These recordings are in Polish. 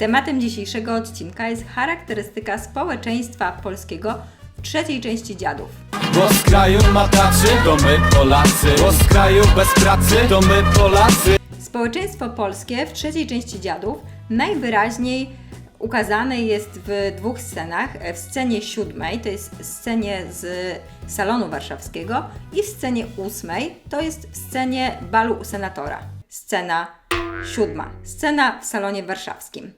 Tematem dzisiejszego odcinka jest charakterystyka społeczeństwa polskiego w trzeciej części dziadów. Z kraju mataczy, to my Polacy z kraju bez pracy, to my Polacy Społeczeństwo polskie w trzeciej części dziadów najwyraźniej ukazane jest w dwóch scenach. W scenie siódmej, to jest scenie z salonu warszawskiego i w scenie ósmej, to jest w scenie balu u senatora. Scena siódma. Scena w salonie warszawskim.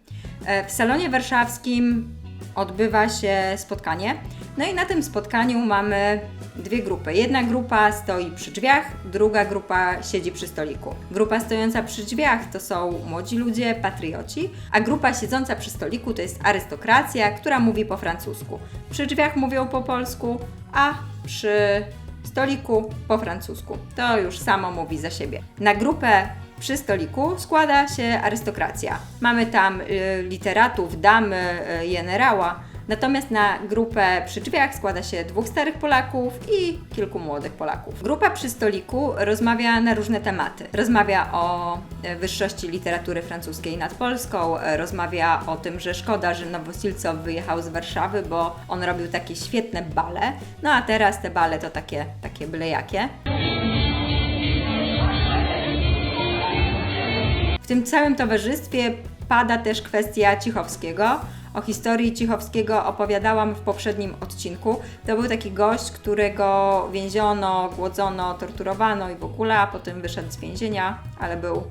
E, W salonie warszawskim odbywa się spotkanie. No i na tym spotkaniu mamy dwie grupy. Jedna grupa stoi przy drzwiach, druga grupa siedzi przy stoliku. Grupa stojąca przy drzwiach to są młodzi ludzie, patrioci, a grupa siedząca przy stoliku to jest arystokracja, która mówi po francusku. Przy drzwiach mówią po polsku, a przy stoliku po francusku. To już samo mówi za siebie. Na grupę przy stoliku składa się arystokracja. Mamy tam y, literatów, damy, y, generała. Natomiast na grupę przy drzwiach składa się dwóch starych Polaków i kilku młodych Polaków. Grupa przy stoliku rozmawia na różne tematy. Rozmawia o e, wyższości literatury francuskiej nad Polską, rozmawia o tym, że szkoda, że Nowosilcow wyjechał z Warszawy, bo on robił takie świetne bale. No a teraz te bale to takie, takie byle jakie. Tym całym towarzystwie pada też kwestia Cichowskiego. O historii Cichowskiego opowiadałam w poprzednim odcinku. To był taki gość, którego więziono, głodzono, torturowano i w ogóle, a potem wyszedł z więzienia, ale był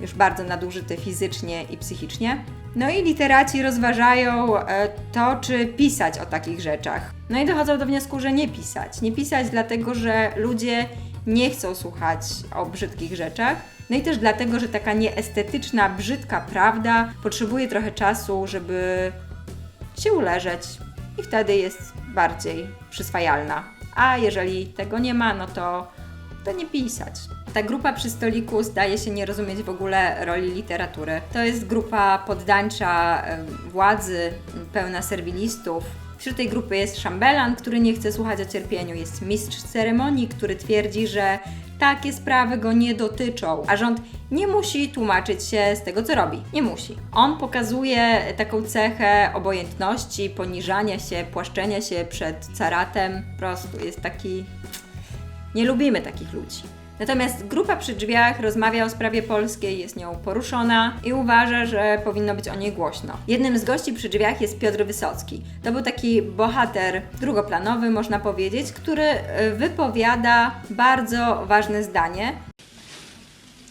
już bardzo nadużyty fizycznie i psychicznie. No i literaci rozważają e, to, czy pisać o takich rzeczach. No i dochodzą do wniosku, że nie pisać. Nie pisać dlatego, że ludzie nie chcą słuchać o brzydkich rzeczach. No i też dlatego, że taka nieestetyczna, brzydka prawda potrzebuje trochę czasu, żeby się uleżeć i wtedy jest bardziej przyswajalna. A jeżeli tego nie ma, no to, to nie pisać. Ta grupa przy stoliku zdaje się nie rozumieć w ogóle roli literatury. To jest grupa poddańcza władzy, pełna serwilistów. Wśród tej grupy jest szambelan, który nie chce słuchać o cierpieniu, jest mistrz ceremonii, który twierdzi, że takie sprawy go nie dotyczą, a rząd nie musi tłumaczyć się z tego, co robi. Nie musi. On pokazuje taką cechę obojętności, poniżania się, płaszczenia się przed caratem. Po prostu jest taki. Nie lubimy takich ludzi. Natomiast grupa przy drzwiach rozmawia o sprawie polskiej, jest nią poruszona i uważa, że powinno być o niej głośno. Jednym z gości przy drzwiach jest Piotr Wysocki. To był taki bohater drugoplanowy, można powiedzieć, który e, wypowiada bardzo ważne zdanie.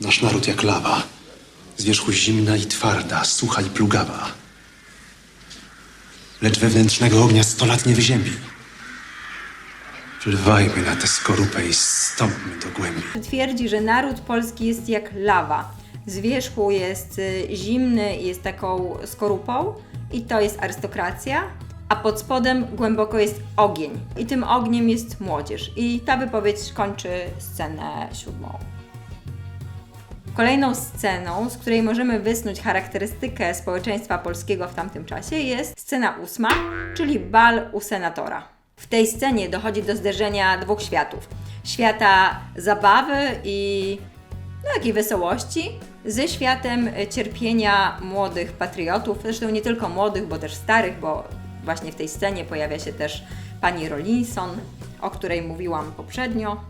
Nasz naród jak lawa, z wierzchu zimna i twarda, sucha i plugawa. Lecz wewnętrznego ognia sto lat nie wyziębi. Plywajmy na tę skorupę i stąpmy do głębi. Twierdzi, że naród polski jest jak lawa. Z wierzchu jest y, zimny i jest taką skorupą, i to jest arystokracja, a pod spodem głęboko jest ogień. I tym ogniem jest młodzież. I ta wypowiedź kończy scenę siódmą. Kolejną sceną, z której możemy wysnuć charakterystykę społeczeństwa polskiego w tamtym czasie, jest scena ósma, czyli bal u senatora. W tej scenie dochodzi do zderzenia dwóch światów: świata zabawy i no, jakiej wesołości, ze światem cierpienia młodych patriotów, zresztą nie tylko młodych, bo też starych, bo właśnie w tej scenie pojawia się też pani Rollinson, o której mówiłam poprzednio.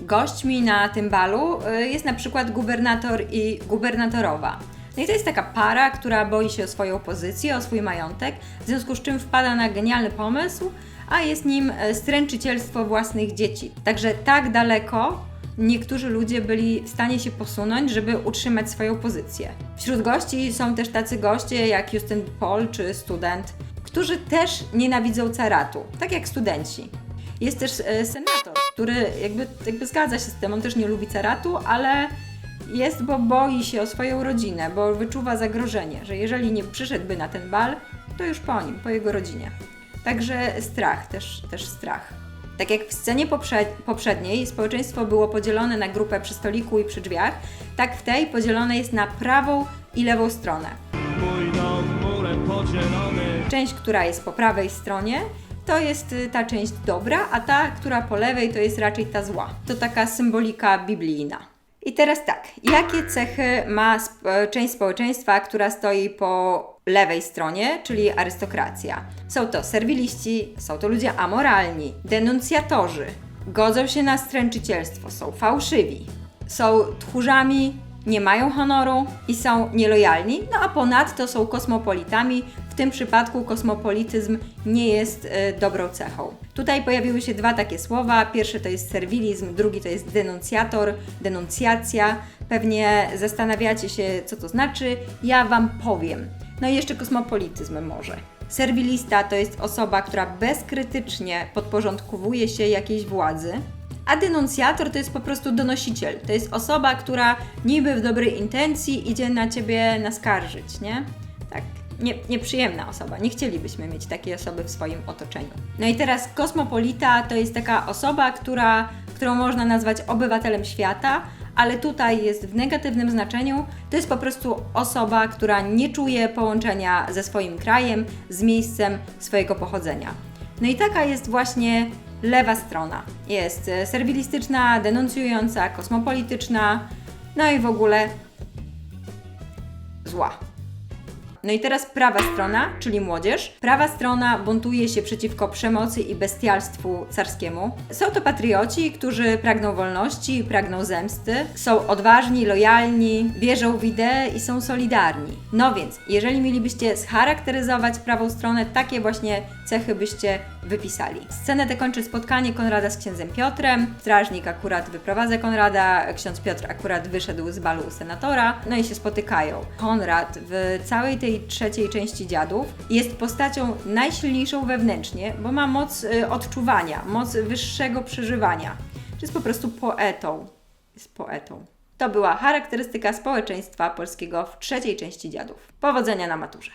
Gośćmi na tym balu y, jest na przykład gubernator i gubernatorowa. No i to jest taka para, która boi się o swoją pozycję, o swój majątek, w związku z czym wpada na genialny pomysł, a jest nim e, stręczycielstwo własnych dzieci. Także tak daleko niektórzy ludzie byli w stanie się posunąć, żeby utrzymać swoją pozycję. Wśród gości są też tacy goście jak Justin Paul czy student, którzy też nienawidzą caratu, tak jak studenci. Jest też e, senator, który jakby, jakby zgadza się z tym, on też nie lubi caratu, ale jest, bo boi się o swoją rodzinę, bo wyczuwa zagrożenie, że jeżeli nie przyszedłby na ten bal, to już po nim, po jego rodzinie. Także strach, też, też strach. Tak jak w scenie poprze- poprzedniej społeczeństwo było podzielone na grupę przy stoliku i przy drzwiach, tak w tej podzielone jest na prawą i lewą stronę. Część, która jest po prawej stronie, to jest y, ta część dobra, a ta, która po lewej, to jest raczej ta zła. To taka symbolika biblijna. I teraz tak, jakie cechy ma sp- część społeczeństwa, która stoi po lewej stronie, czyli arystokracja. Są to serwiliści, są to ludzie amoralni, denuncjatorzy, godzą się na stręczycielstwo, są fałszywi, są tchórzami, nie mają honoru i są nielojalni, no a ponadto są kosmopolitami. W tym przypadku kosmopolityzm nie jest e, dobrą cechą. Tutaj pojawiły się dwa takie słowa. Pierwszy to jest serwilizm, drugi to jest denuncjator, denuncjacja. Pewnie zastanawiacie się, co to znaczy. Ja Wam powiem. No i jeszcze kosmopolityzm może. Serwilista to jest osoba, która bezkrytycznie podporządkowuje się jakiejś władzy, a denuncjator to jest po prostu donosiciel. To jest osoba, która niby w dobrej intencji idzie na ciebie naskarżyć, nie? Tak, nie, nieprzyjemna osoba. Nie chcielibyśmy mieć takiej osoby w swoim otoczeniu. No i teraz kosmopolita to jest taka osoba, która, którą można nazwać obywatelem świata, ale tutaj jest w negatywnym znaczeniu. To jest po prostu osoba, która nie czuje połączenia ze swoim krajem, z miejscem swojego pochodzenia. No i taka jest właśnie lewa strona. Jest e, serwilistyczna, denuncjująca, kosmopolityczna, no i w ogóle zła. No i teraz prawa strona, czyli młodzież. Prawa strona buntuje się przeciwko przemocy i bestialstwu carskiemu. Są to patrioci, którzy pragną wolności, pragną zemsty, są odważni, lojalni, wierzą w ideę i są solidarni. No więc, jeżeli mielibyście scharakteryzować prawą stronę, takie właśnie cechy byście wypisali. Scenę tę kończy spotkanie Konrada z księdzem Piotrem. Strażnik akurat wyprowadza Konrada, ksiądz Piotr akurat wyszedł z balu u senatora, no i się spotykają. Konrad w całej tej trzeciej części dziadów jest postacią najsilniejszą wewnętrznie, bo ma moc y, odczuwania, moc wyższego przeżywania. Jest po prostu poetą. Jest poetą. To była charakterystyka społeczeństwa polskiego w trzeciej części dziadów. Powodzenia na maturze.